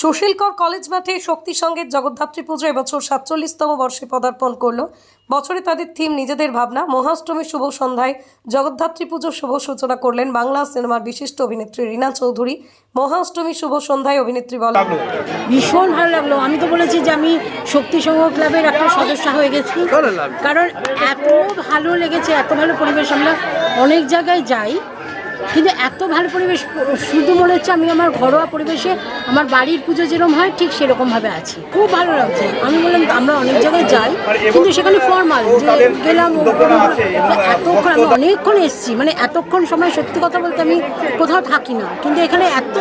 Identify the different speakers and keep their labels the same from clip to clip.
Speaker 1: সুশীলকর college মাঠে শক্তি সঙ্গে জগদ্ধাত্রী পুজো এবছর সাতচল্লিশতম বর্ষে পদার্পণ করল। বছরে তাদের থিম নিজেদের ভাবনা। মহাষ্টমী শুভ সন্ধ্যায় জগদ্ধাত্রী পুজো শুভ সূচনা করলেন বাংলা সিনেমার বিশিষ্ট অভিনেত্রী রীনা চৌধুরী। মহাষ্টমী শুভ সন্ধ্যায় অভিনেত্রী বলেন
Speaker 2: ভীষণ ভালো লাগল। আমি তো বলেছি যে আমি শক্তি সংঘ ক্লাবের একটা সদস্য হয়ে গেছি। কারণ এত ভালো লেগেছে এত ভালো পরিবেশ। আমরা অনেক জায়গায় যাই কিন্তু এত ভালো পরিবেশ, শুধু মনে হচ্ছে আমি আমার ঘরোয়া পরিবেশে আমার বাড়ির পুজো যেরকম হয়, ঠিক সেরকমভাবে আছি। খুব ভালো লাগছে। আমি বললাম, আমরা অনেক জায়গায় যাই, কিন্তু সেখানে ফর্মাল যে গেলাম এতক্ষণ, আমি অনেকক্ষণ এসেছি। মানে এতক্ষণ সময়, সত্যি কথা বলতে আমি কোথাও থাকি না। কিন্তু এখানে এত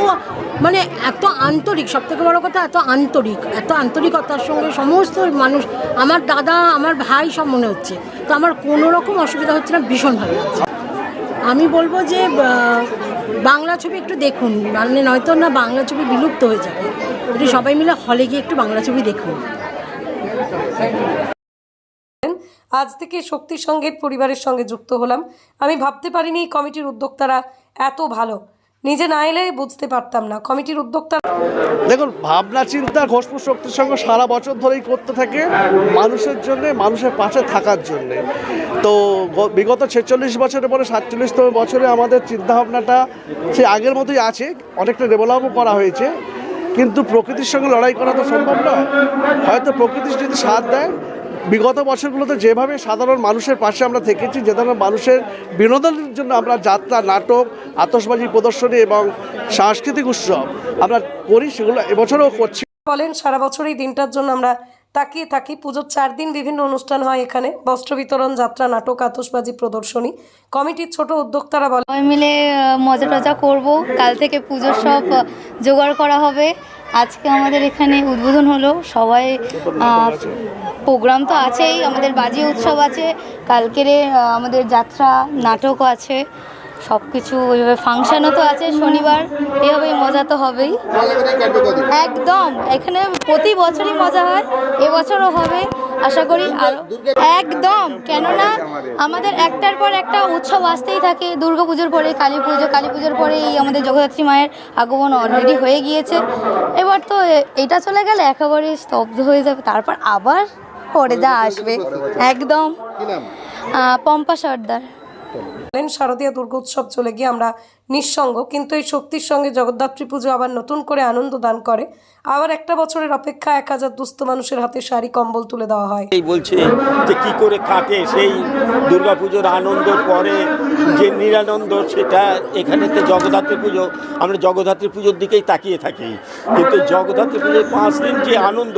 Speaker 2: মানে এত আন্তরিক সব থেকে বড় কথা, এত আন্তরিক, এত আন্তরিকতার সঙ্গে সমস্ত মানুষ, আমার দাদা, আমার ভাই সব মনে হচ্ছে। তো আমার কোনো রকম অসুবিধা হচ্ছে না, ভীষণ ভালো লাগছে। আমি বলব যে বাংলা ছবি একটু দেখুন। মানে নয়তো না বাংলা ছবি বিলুপ্ত হয়ে যাবে। একটু সবাই মিলে হলে গিয়ে একটু বাংলা ছবি দেখুন।
Speaker 1: আজ থেকে শক্তি সংগীত পরিবারের সঙ্গে যুক্ত হলাম। আমি ভাবতে পারিনি এই কমিটির উদ্যোক্তারা এত ভালো। নিজে না এলে বুঝতে পারতাম না। কমিটির উদ্যোক্তা
Speaker 3: দেখুন, ভাবনা, চিন্তা ঘোষপুর শক্তির সঙ্গে সারা বছর ধরেই করতে থাকে মানুষের জন্য, মানুষের পাশে থাকার জন্যে। তো বিগত ছেচল্লিশ বছরের পরে সাতচল্লিশতম বছরে আমাদের চিন্তাভাবনাটা সে আগের মতোই আছে, অনেকটা ডেভেলপও করা হয়েছে। কিন্তু প্রকৃতির সঙ্গে লড়াই করা তো সম্ভব নয়। হয়তো প্রকৃতি যদি সাথ দেয় বিগত বছরগুলোতে যেভাবে সাধারণ মানুষের পাশে আমরা থেকেছি যে ধরনের মানুষের বিনোদনের জন্য আমরা যাত্রা নাটক আতসবাজি প্রদর্শনী এবং সাংস্কৃতিক উৎসব আমরা করি সেগুলো এবছরও করছি।
Speaker 1: বলেন সারা বছর এই দিনটার জন্য আমরা তাকিয়ে থাকি। পুজোর চার দিন বিভিন্ন অনুষ্ঠান হয় এখানে। বস্ত্র বিতরণ যাত্রা নাটক আতসবাজি প্রদর্শনী। কমিটির ছোট উদ্যোক্তারা বলেন
Speaker 4: সবাই মিলে মজা টজা করব। কাল থেকে পুজোর সব জোগাড় করা হবে। আজকে আমাদের এখানে উদ্বোধন হলো। সবাই প্রোগ্রাম তো আছেই আমাদের বাজি উৎসব আছে কালকেরে আমাদের যাত্রা নাটকও আছে সব কিছু ওইভাবে ফাংশানও তো আছে শনিবার এভাবেই মজা তো হবেই। একদম এখানে প্রতি বছরই মজা হয় এবছরও হবে। আশা করি আর একদম। কেননা আমাদের। একটার পর একটা উৎসব আসতেই থাকে। দুর্গা পুজোর পরে কালী পুজো। কালী পুজোর পরে এই আমাদের জগদ্ধাত্রী মায়ের আগমন অলরেডি হয়ে গিয়েছে। এবার তো এটা চলে গেলে একেবারে স্তব্ধ হয়ে যাবে। তারপর আবার পরে যা আসবে। একদম। পম্পা সর্দার।
Speaker 1: বলেন, শারদীয় দুর্গোৎসব চলে গিয়ে আমরা নিঃসঙ্গ। কিন্তু এই শক্তির সঙ্গে জগদ্ধাত্রী পুজো আবার নতুন করে আনন্দ দান করে। আবার একটা বছরের অপেক্ষা এক হাজার দুস্থ মানুষের হাতে শাড়ি, কম্বল তুলে দেওয়া হয়।
Speaker 5: এই বলছে যে কি করে কাটে সেই দুর্গাপুজোর আনন্দ পরে যে নিরানন্দ, সেটা এখানেতে জগদ্ধাত্রী পুজো, আমরা জগদ্ধাত্রী পুজোর দিকেই তাকিয়ে থাকি। কিন্তু জগদ্ধাত্রী পুজোর পাঁচ দিন যে আনন্দ,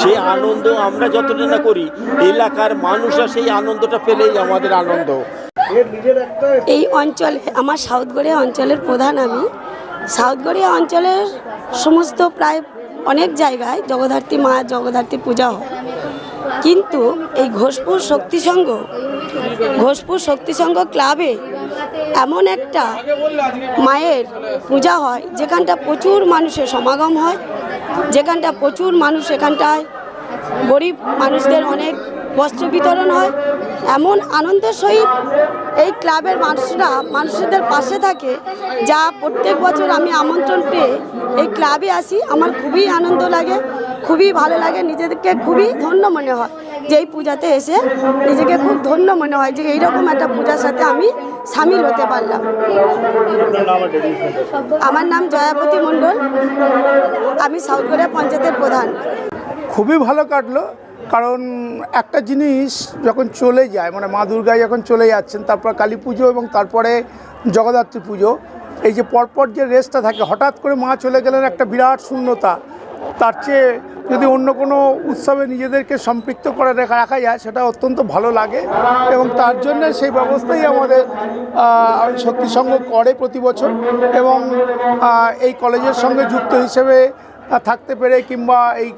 Speaker 5: সেই আনন্দ আমরা যতটা না করি, এলাকার মানুষরা সেই আনন্দটা পেলেই আমাদের আনন্দ।
Speaker 6: এই অঞ্চলে, আমার সাউথগড়িয়া অঞ্চলের প্রধান আমি। সাউথগড়িয়া অঞ্চলের সমস্ত প্রায় অনেক জায়গায় জগদ্ধাত্রী মা, জগদ্ধাত্রী পূজা হয়। কিন্তু এই ঘোষপুর শক্তি সংঘ, ঘোষপুর শক্তি সংঘ ক্লাবে এমন একটা মায়ের পূজা হয়, যেখানটা প্রচুর মানুষের সমাগম হয়, যেখানটা প্রচুর মানুষ এখানটায় গরিব মানুষদের অনেক বস্ত্র বিতরণ হয় এমন আনন্দের সহিত এই ক্লাবের মানুষরা, মানুষদের পাশে থাকে, যা প্রত্যেক বছর আমি আমন্ত্রণ পেয়ে এই ক্লাবে আসি। আমার খুবই আনন্দ লাগে, খুবই ভালো লাগে, নিজেদেরকে খুবই ধন্য মনে হয় যে এই পূজাতে এসে নিজেকে খুব ধন্য মনে হয় যে এইরকম একটা পূজার সাথে আমি সামিল হতে পারলাম। আমার নাম জয়াপতি মণ্ডল, আমি সাউথগড়িয়া পঞ্চায়েতের প্রধান।
Speaker 7: খুবই ভালো কাটলো কারণ একটা জিনিস যখন চলে যায় মানে মা দুর্গা যখন চলে যাচ্ছেন তারপর কালী পুজো এবং তারপরে জগদ্ধাত্রী পুজো এই যে পরপর যে রেসটা থাকে হঠাৎ করে মা চলে গেলেন একটা বিরাট শূন্যতা। তার চেয়ে যদি অন্য কোনো উৎসবে নিজেদেরকে সম্পৃক্ত করে রেখা রাখা যায় সেটা অত্যন্ত ভালো লাগে এবং তার জন্য সেই ব্যবস্থাই আমাদের আহ, শক্তি সংঘ করে প্রতি বছর এবং এই কলেজের সঙ্গে যুক্ত হিসেবে থাকতে পেরে কিংবা এই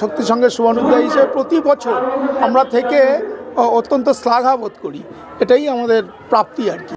Speaker 7: শক্তির শক্তি সঙ্গে সুবর্ণোদয় হিসেবে প্রতি বছর আমরা থেকে অত্যন্ত শ্লাঘা বোধ করি। এটাই আমাদের প্রাপ্তি আর কি।